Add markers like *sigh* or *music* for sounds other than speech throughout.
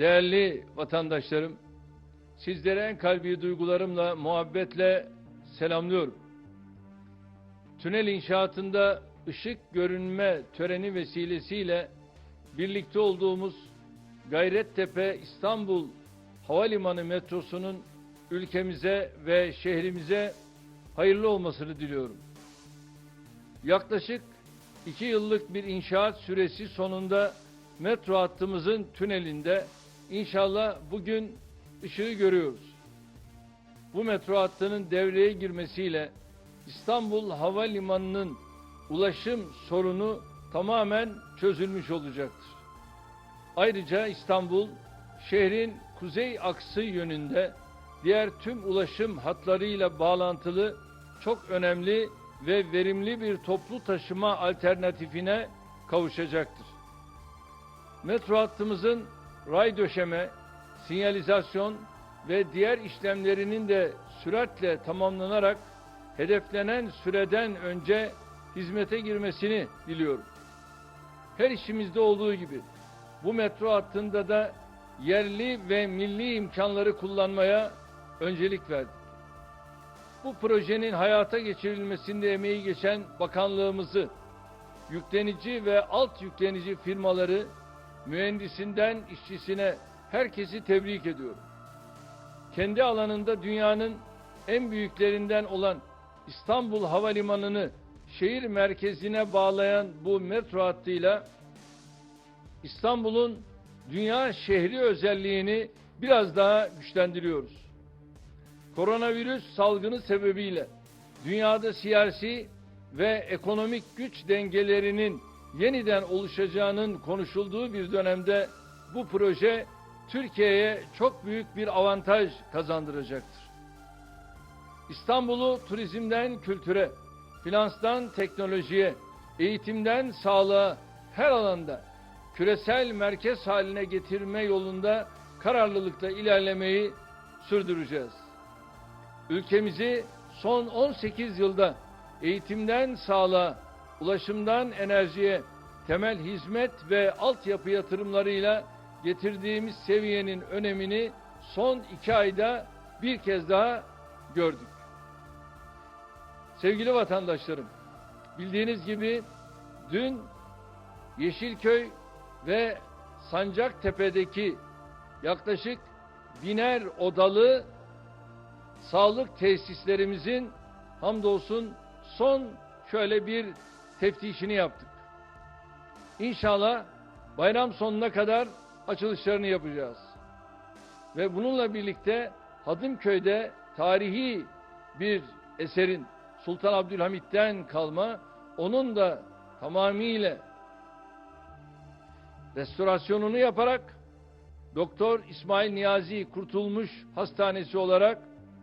Değerli vatandaşlarım, sizlere en kalbi duygularımla, muhabbetle selamlıyorum. Tünel inşaatında ışık görünme töreni vesilesiyle birlikte olduğumuz Gayrettepe İstanbul Havalimanı metrosunun ülkemize ve şehrimize hayırlı olmasını diliyorum. Yaklaşık iki yıllık bir inşaat süresi sonunda metro hattımızın tünelinde inşallah bugün ışığı görüyoruz. Bu metro hattının devreye girmesiyle İstanbul Havalimanı'nın ulaşım sorunu tamamen çözülmüş olacaktır. Ayrıca İstanbul şehrin kuzey aksı yönünde diğer tüm ulaşım hatlarıyla bağlantılı çok önemli ve verimli bir toplu taşıma alternatifine kavuşacaktır. Metro hattımızın ray döşeme, sinyalizasyon ve diğer işlemlerinin de süratle tamamlanarak hedeflenen süreden önce hizmete girmesini diliyorum. Her işimizde olduğu gibi bu metro hattında da yerli ve milli imkanları kullanmaya öncelik verdik. Bu projenin hayata geçirilmesinde emeği geçen bakanlığımızı, yüklenici ve alt yüklenici firmaları, mühendisinden işçisine herkesi tebrik ediyorum. Kendi alanında dünyanın en büyüklerinden olan İstanbul Havalimanı'nı şehir merkezine bağlayan bu metro hattıyla İstanbul'un dünya şehri özelliğini biraz daha güçlendiriyoruz. Koronavirüs salgını sebebiyle dünyada siyasi ve ekonomik güç dengelerinin yeniden oluşacağının konuşulduğu bir dönemde bu proje Türkiye'ye çok büyük bir avantaj kazandıracaktır. İstanbul'u turizmden kültüre, finanstan teknolojiye, eğitimden sağlığa her alanda küresel merkez haline getirme yolunda kararlılıkla ilerlemeyi sürdüreceğiz. Ülkemizi son 18 yılda eğitimden sağlığa, ulaşımdan enerjiye, temel hizmet ve altyapı yatırımlarıyla getirdiğimiz seviyenin önemini son iki ayda bir kez daha gördük. Sevgili vatandaşlarım, bildiğiniz gibi dün Yeşilköy ve Sancaktepe'deki yaklaşık biner odalı sağlık tesislerimizin hamdolsun son şöyle bir teftişini yaptık. İnşallah bayram sonuna kadar açılışlarını yapacağız. Ve bununla birlikte Hadımköy'de tarihi bir eserin Sultan Abdülhamit'ten kalma onun da tamamıyla restorasyonunu yaparak Doktor İsmail Niyazi Kurtulmuş Hastanesi olarak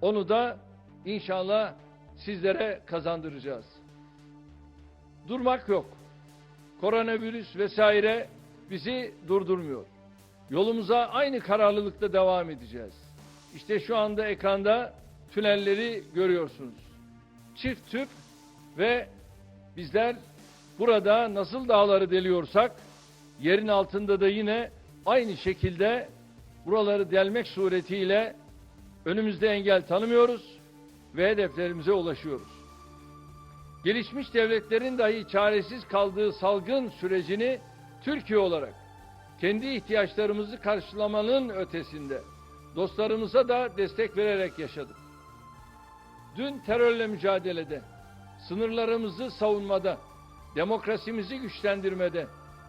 onu da inşallah sizlere kazandıracağız. Durmak yok. Koronavirüs vesaire bizi durdurmuyor. Yolumuza aynı kararlılıkla devam edeceğiz. İşte şu anda ekranda tünelleri görüyorsunuz. Çift tüp ve bizler burada nasıl dağları deliyorsak yerin altında da yine aynı şekilde buraları delmek suretiyle önümüzde engel tanımıyoruz ve hedeflerimize ulaşıyoruz. Gelişmiş devletlerin dahi çaresiz kaldığı salgın sürecini Türkiye olarak kendi ihtiyaçlarımızı karşılamanın ötesinde dostlarımıza da destek vererek yaşadık. Dün terörle mücadelede, sınırlarımızı savunmada, demokrasimizi güçlendirmede,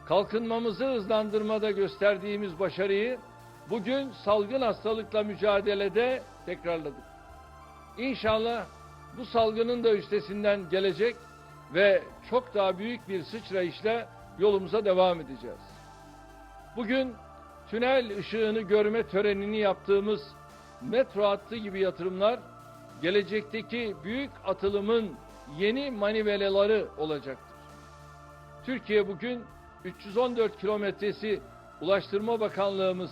kalkınmamızı hızlandırmada gösterdiğimiz başarıyı bugün salgın hastalıkla mücadelede tekrarladık. İnşallah bu salgının da üstesinden gelecek ve çok daha büyük bir sıçrayışla yolumuza devam edeceğiz. Bugün tünel ışığını görme törenini yaptığımız metro hattı gibi yatırımlar gelecekteki büyük atılımın yeni manivelaları olacaktır. Türkiye bugün 314 kilometresi Ulaştırma Bakanlığımız,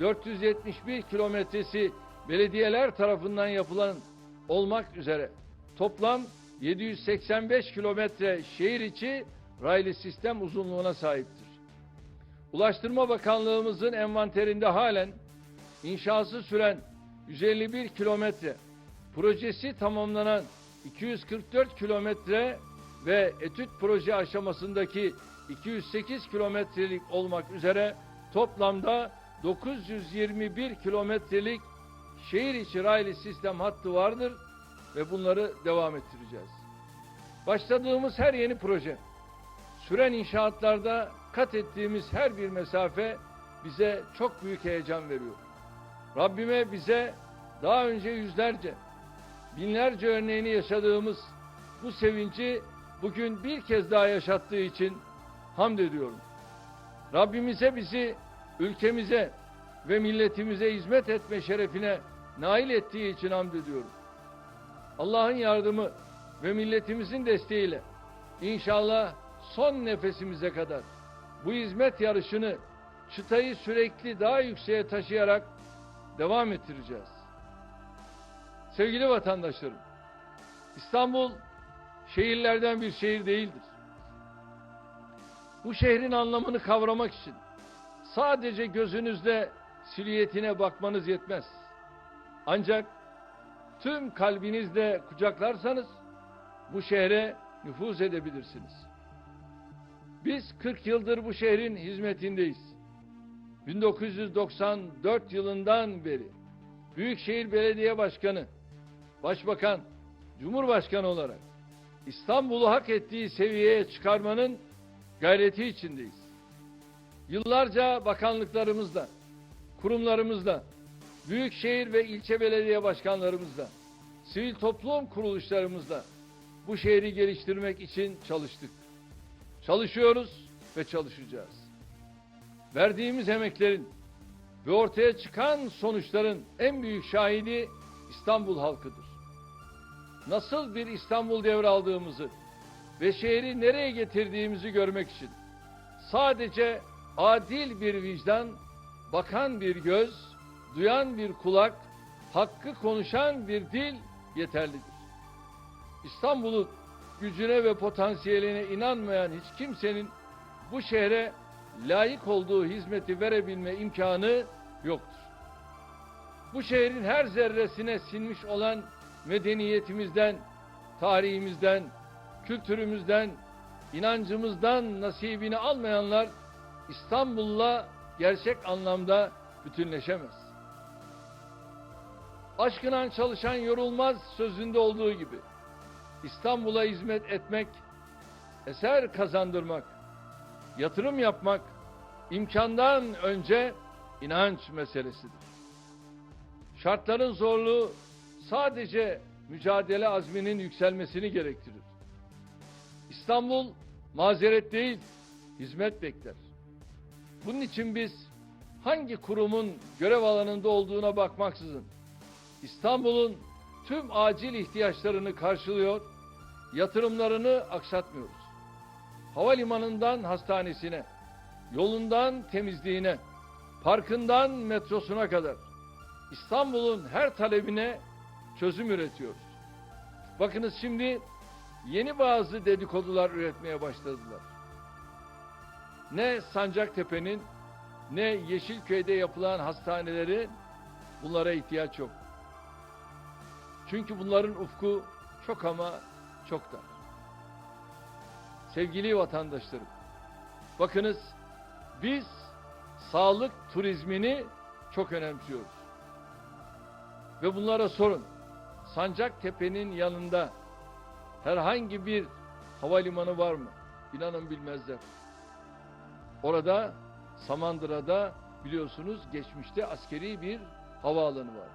471 kilometresi belediyeler tarafından yapılan olmak üzere toplam 785 kilometre şehir içi raylı sistem uzunluğuna sahiptir. Ulaştırma Bakanlığımızın envanterinde halen inşası süren 151 kilometre, projesi tamamlanan 244 kilometre ve etüt proje aşamasındaki 208 kilometrelik olmak üzere toplamda 921 kilometrelik şehir içi raylı sistem hattı vardır ve bunları devam ettireceğiz. Başladığımız her yeni proje, süren inşaatlarda kat ettiğimiz her bir mesafe bize çok büyük heyecan veriyor. Rabbime bize daha önce yüzlerce, binlerce örneğini yaşadığımız bu sevinci bugün bir kez daha yaşattığı için hamd ediyorum. Rabbimize bizi ülkemize ve milletimize hizmet etme şerefine nail ettiği için hamd ediyorum. Allah'ın yardımı ve milletimizin desteğiyle inşallah son nefesimize kadar bu hizmet yarışını çıtayı sürekli daha yükseğe taşıyarak devam ettireceğiz. Sevgili vatandaşlarım, İstanbul şehirlerden bir şehir değildir. Bu şehrin anlamını kavramak için sadece gözünüzle silüetine bakmanız yetmez. Ancak tüm kalbinizle kucaklarsanız bu şehre nüfuz edebilirsiniz. Biz 40 yıldır bu şehrin hizmetindeyiz. 1994 yılından beri Büyükşehir Belediye Başkanı, Başbakan, Cumhurbaşkanı olarak İstanbul'u hak ettiği seviyeye çıkarmanın gayreti içindeyiz. Yıllarca bakanlıklarımızla, kurumlarımızla, büyükşehir ve ilçe belediye başkanlarımızla, sivil toplum kuruluşlarımızla bu şehri geliştirmek için çalıştık. Çalışıyoruz ve çalışacağız. Verdiğimiz emeklerin ve ortaya çıkan sonuçların en büyük şahidi İstanbul halkıdır. Nasıl bir İstanbul devraldığımızı ve şehri nereye getirdiğimizi görmek için sadece adil bir vicdan, bakan bir göz, duyan bir kulak, hakkı konuşan bir dil yeterlidir. İstanbul'un gücüne ve potansiyeline inanmayan hiç kimsenin bu şehre layık olduğu hizmeti verebilme imkanı yoktur. Bu şehrin her zerresine sinmiş olan medeniyetimizden, tarihimizden, kültürümüzden, inancımızdan nasibini almayanlar İstanbul'la gerçek anlamda bütünleşemez. Aşkınan çalışan yorulmaz sözünde olduğu gibi İstanbul'a hizmet etmek, eser kazandırmak, yatırım yapmak imkandan önce inanç meselesidir. Şartların zorluğu sadece mücadele azminin yükselmesini gerektirir. İstanbul mazeret değil, hizmet bekler. Bunun için biz hangi kurumun görev alanında olduğuna bakmaksızın İstanbul'un tüm acil ihtiyaçlarını karşılıyor, yatırımlarını aksatmıyoruz. Havalimanından hastanesine, yolundan temizliğine, parkından metrosuna kadar İstanbul'un her talebine çözüm üretiyoruz. Bakınız şimdi yeni bazı dedikodular üretmeye başladılar. Ne Sancaktepe'nin ne Yeşilköy'de yapılan hastaneleri bunlara ihtiyaç yok. Çünkü bunların ufku çok ama çok dar. Sevgili vatandaşlarım, bakınız biz sağlık turizmini çok önemsiyoruz. Ve bunlara sorun. Sancaktepe'nin yanında herhangi bir havalimanı var mı? İnanın bilmezler. Orada Samandıra'da biliyorsunuz geçmişte askeri bir havaalanı var.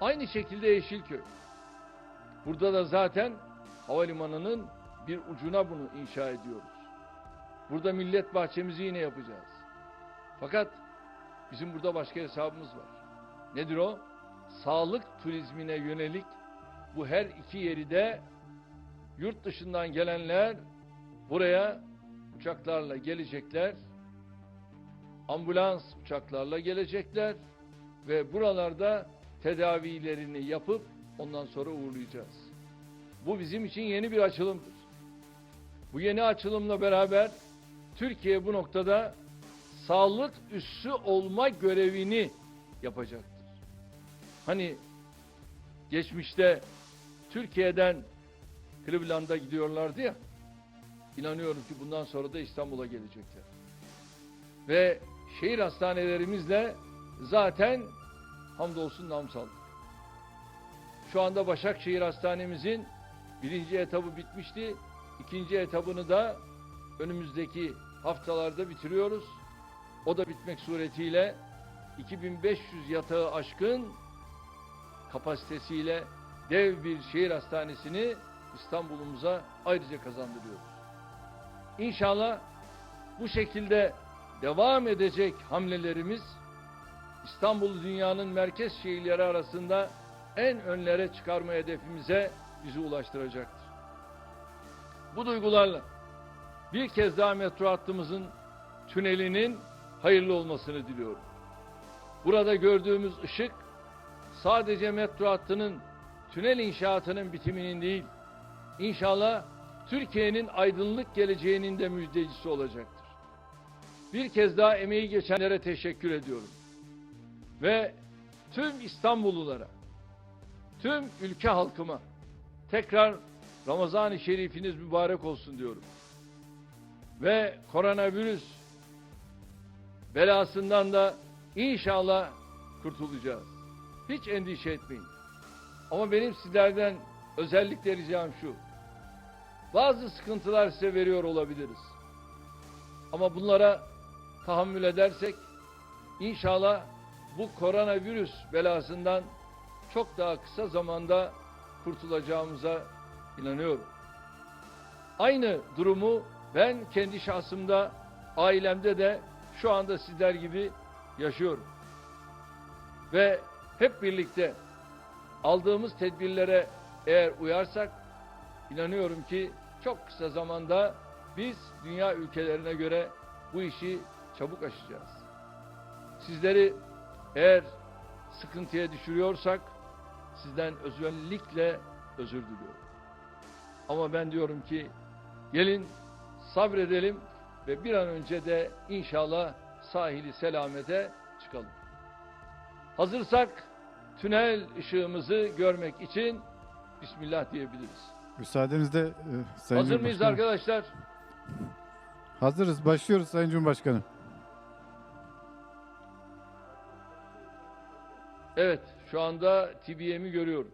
Aynı şekilde Yeşilköy. Burada da zaten havalimanının bir ucuna bunu inşa ediyoruz. Burada millet bahçemizi yine yapacağız. Fakat bizim burada başka hesabımız var. Nedir o? Sağlık turizmine yönelik bu her iki yeri de yurt dışından gelenler buraya uçaklarla gelecekler. Ambulans uçaklarla gelecekler ve buralarda tedavilerini yapıp ondan sonra uğurlayacağız. Bu bizim için yeni bir açılımdır. Bu yeni açılımla beraber Türkiye bu noktada sağlık üssü olma görevini yapacaktır. Hani geçmişte Türkiye'den Cleveland'a gidiyorlardı ya. İnanıyorum ki bundan sonra da İstanbul'a gelecekler. Ve şehir hastanelerimizle zaten hamdolsun nam saldık. Şu anda Başakşehir Hastanemizin birinci etabı bitmişti. İkinci etabını da önümüzdeki haftalarda bitiriyoruz. O da bitmek suretiyle 2500 yatağı aşkın kapasitesiyle dev bir şehir hastanesini İstanbul'umuza ayrıca kazandırıyoruz. İnşallah bu şekilde devam edecek hamlelerimiz İstanbul'u dünyanın merkez şehirleri arasında en önlere çıkarma hedefimize bizi ulaştıracaktır. Bu duygularla bir kez daha metro hattımızın tünelinin hayırlı olmasını diliyorum. Burada gördüğümüz ışık sadece metro hattının tünel inşaatının bitiminin değil, inşallah Türkiye'nin aydınlık geleceğinin de müjdecisi olacaktır. Bir kez daha emeği geçenlere teşekkür ediyorum. Ve tüm İstanbullulara, tüm ülke halkıma tekrar Ramazan-ı Şerifiniz mübarek olsun diyorum. Ve koronavirüs belasından da inşallah kurtulacağız. Hiç endişe etmeyin. Ama benim sizlerden özellikle ricam şu. Bazı sıkıntılar size veriyor olabiliriz. Ama bunlara tahammül edersek inşallah bu koronavirüs belasından çok daha kısa zamanda kurtulacağımıza inanıyorum. Aynı durumu ben kendi şahsımda, ailemde de şu anda sizler gibi yaşıyorum. Ve hep birlikte aldığımız tedbirlere eğer uyarsak inanıyorum ki çok kısa zamanda biz dünya ülkelerine göre bu işi çabuk aşacağız. Sizleri eğer sıkıntıya düşürüyorsak sizden özellikle özür diliyorum. Ama ben diyorum ki gelin sabredelim ve bir an önce de inşallah sahili selamete çıkalım. Hazırsak tünel ışığımızı görmek için Bismillah diyebiliriz. Müsaadenizle e, Sayın Hazır mıyız Cumhurbaşkanım. arkadaşlar? Hazırız. Başlıyoruz Sayın Cumhurbaşkanım. Evet, şu anda TBM'i görüyorum.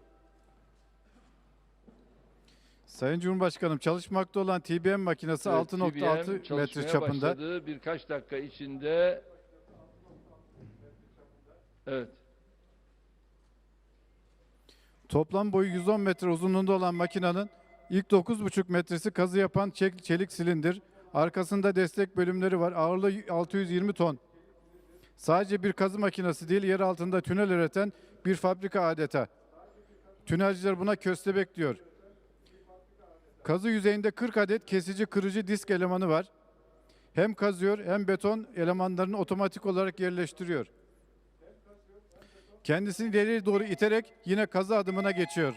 Sayın Cumhurbaşkanım çalışmakta olan TBM makinesi Evet, 6.6 TBM metre çalışmaya çapında. başladı. Birkaç dakika içinde Evet. Toplam boyu 110 metre uzunluğunda olan makinenin ilk 9,5 metresi kazı yapan çelik silindir. Arkasında destek bölümleri var. Ağırlığı 620 ton. Sadece bir kazı makinesi değil, yer altında tünel üreten bir fabrika adeta. Tünelciler buna köstebek diyor. Kazı yüzeyinde 40 adet kesici kırıcı disk elemanı var. Hem kazıyor hem beton elemanlarını otomatik olarak yerleştiriyor. Kendisini ileriye doğru iterek yine kazı adımına geçiyor.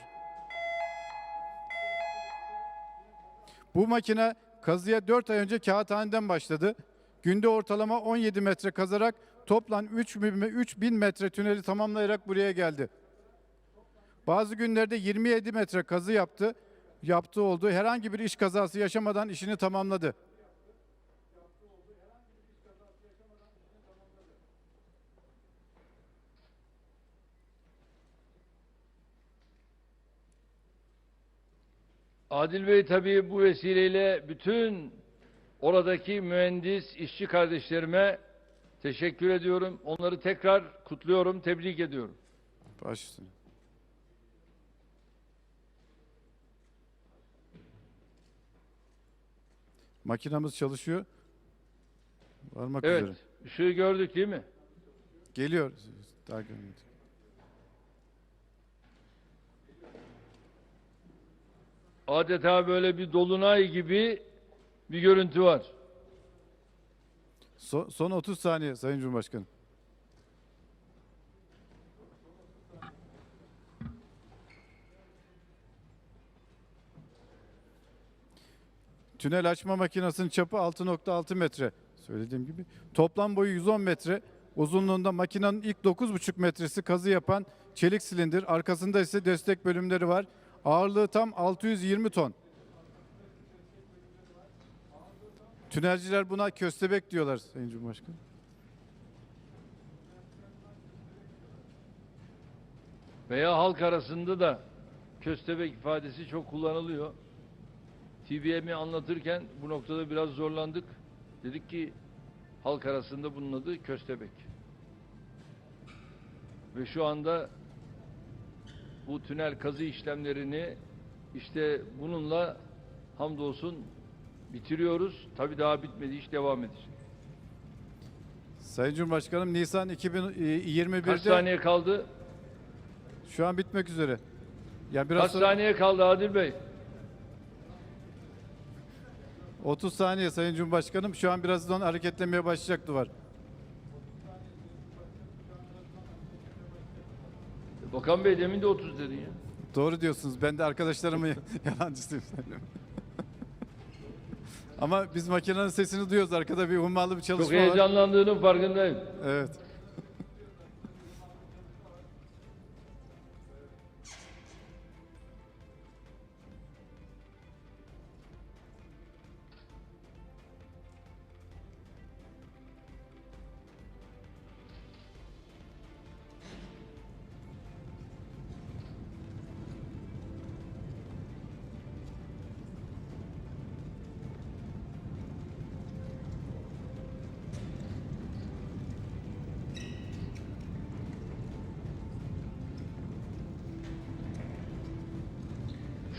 Bu makine kazıya 4 ay önce kağıthaneden başladı. Günde ortalama 17 metre kazarak toplam 3000 metre tüneli tamamlayarak buraya geldi. Bazı günlerde 27 metre kazı yaptı. Yaptığı oldu. Herhangi bir iş kazası yaşamadan işini tamamladı. Adil Bey tabii bu vesileyle bütün oradaki mühendis, işçi kardeşlerime teşekkür ediyorum. Onları tekrar kutluyorum, tebrik ediyorum. Baş üstüne. Makinamız çalışıyor. Varmak Evet, üzere. ışığı gördük değil mi? Geliyor. Daha görmedim. Adeta böyle bir dolunay gibi bir görüntü var. So- son 30 saniye Sayın Cumhurbaşkanım. Tünel açma makinesinin çapı 6.6 metre. Söylediğim gibi. Toplam boyu 110 metre. Uzunluğunda makinenin ilk 9.5 metresi kazı yapan çelik silindir. Arkasında ise destek bölümleri var. Ağırlığı tam 620 ton. Tünelciler buna köstebek diyorlar Sayın Cumhurbaşkanı. Veya halk arasında da köstebek ifadesi çok kullanılıyor. TBM'i anlatırken bu noktada biraz zorlandık. Dedik ki halk arasında bunun adı köstebek. Ve şu anda bu tünel kazı işlemlerini işte bununla hamdolsun bitiriyoruz. Tabii daha bitmedi, iş devam edecek. Sayın Cumhurbaşkanım Nisan Kaç 2021'de saniye kaldı? şu an bitmek üzere. Yani biraz Kaç sonra saniye kaldı Adil Bey? 30 saniye Sayın Cumhurbaşkanım. Şu an birazdan hareketlemeye başlayacak duvar. Bakan Bey demin de 30 dedin ya. Doğru diyorsunuz. Ben de arkadaşlarımın *laughs* yalancısıyım. *laughs* Ama biz makinenin sesini duyuyoruz. Arkada bir hummalı bir Çok çalışma var. heyecanlandığının farkındayım. Evet.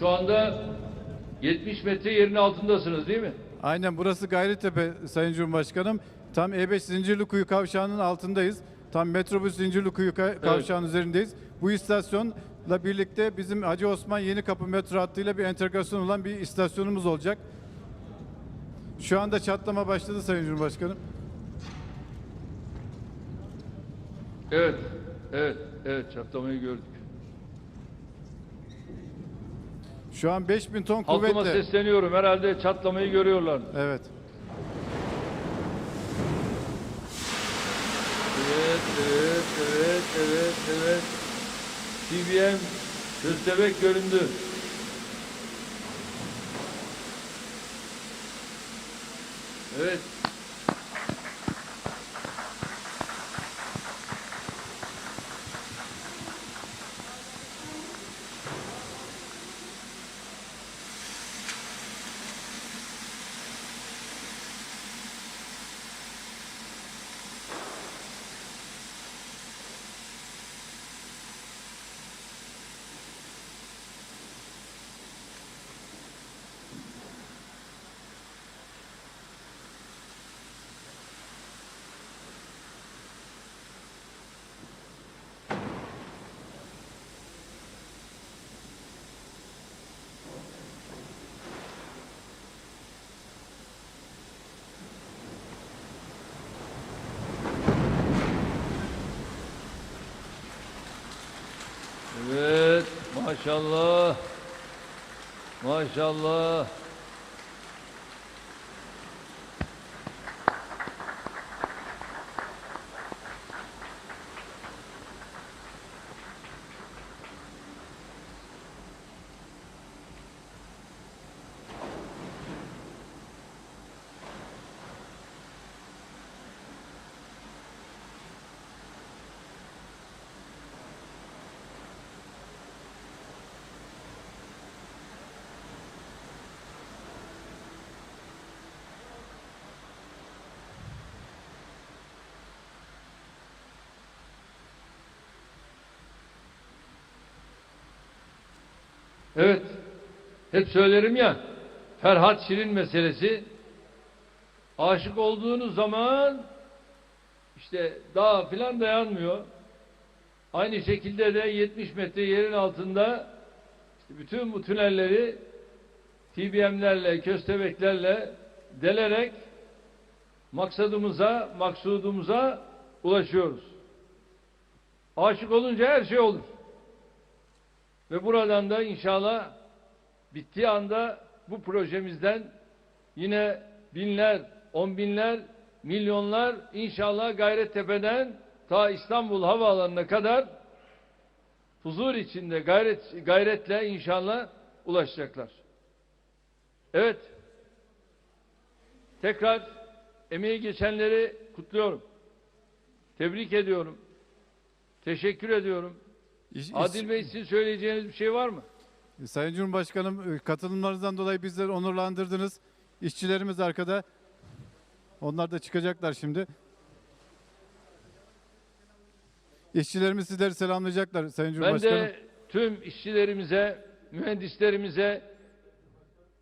Şu anda 70 metre yerin altındasınız değil mi? Aynen burası Gayrettepe Sayın Cumhurbaşkanım. Tam E5 Zincirlikuyu kavşağının altındayız. Tam metrobüs Zincirlikuyu ka- kavşağının üzerindeyiz. Bu istasyonla birlikte bizim Hacı Osman Yeni Kapı metro hattıyla bir entegrasyon olan bir istasyonumuz olacak. Şu anda çatlama başladı Sayın Cumhurbaşkanım. Evet, evet, evet çatlamayı gördük. Şu an 5000 ton Halkıma kuvvetle. sesleniyorum. Herhalde çatlamayı görüyorlar. Evet. Evet, evet, evet, evet, evet. TBM Köstebek göründü. Evet, maşallah. Maşallah. Evet. Hep söylerim ya. Ferhat Şirin meselesi. Aşık olduğunuz zaman işte dağ filan dayanmıyor. Aynı şekilde de 70 metre yerin altında işte bütün bu tünelleri TBM'lerle, köstebeklerle delerek maksadımıza, maksudumuza ulaşıyoruz. Aşık olunca her şey olur. Ve buradan da inşallah bittiği anda bu projemizden yine binler, on binler, milyonlar inşallah Gayrettepe'den ta İstanbul Havaalanı'na kadar huzur içinde gayret gayretle inşallah ulaşacaklar. Evet. Tekrar emeği geçenleri kutluyorum. Tebrik ediyorum. Teşekkür ediyorum. İş- Adil Bey sizin söyleyeceğiniz bir şey var mı? Sayın Cumhurbaşkanım e, katılımlarınızdan dolayı bizleri onurlandırdınız. İşçilerimiz arkada. Onlar da çıkacaklar şimdi. İşçilerimiz sizleri selamlayacaklar Sayın Ben Cumhurbaşkanım. de tüm işçilerimize, mühendislerimize,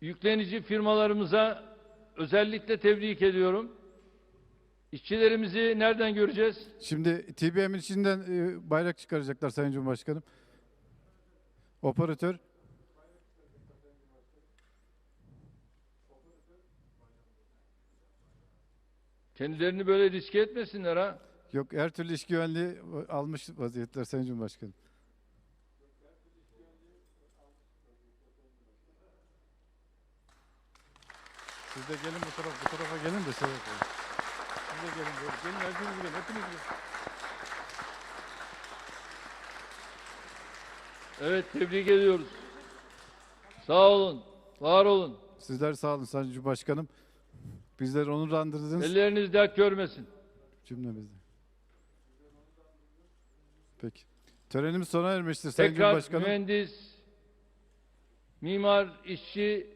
yüklenici firmalarımıza özellikle tebrik ediyorum. İşçilerimizi nereden göreceğiz? Şimdi TBM'in içinden e, bayrak çıkaracaklar Sayın Cumhurbaşkanım. Operatör. Kendilerini böyle riske etmesinler ha. Yok her türlü iş güvenliği almış vaziyetler Sayın Cumhurbaşkanım. Siz de gelin bu tarafa, bu tarafa gelin de yapalım. De gelin böyle. Gelin hepiniz gelin, hepiniz gelin. Evet tebrik ediyoruz. Sağ olun, var olun. Sizler sağ olun Sayın Cumhurbaşkanım. Bizleri onurlandırdınız Elleriniz dert görmesin. cümlemizde. Peki. Törenimiz sona ermiştir Sayın Tekrar Cumhurbaşkanım. mühendis, mimar, işçi,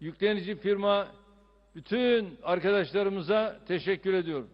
yüklenici firma, bütün arkadaşlarımıza teşekkür ediyorum.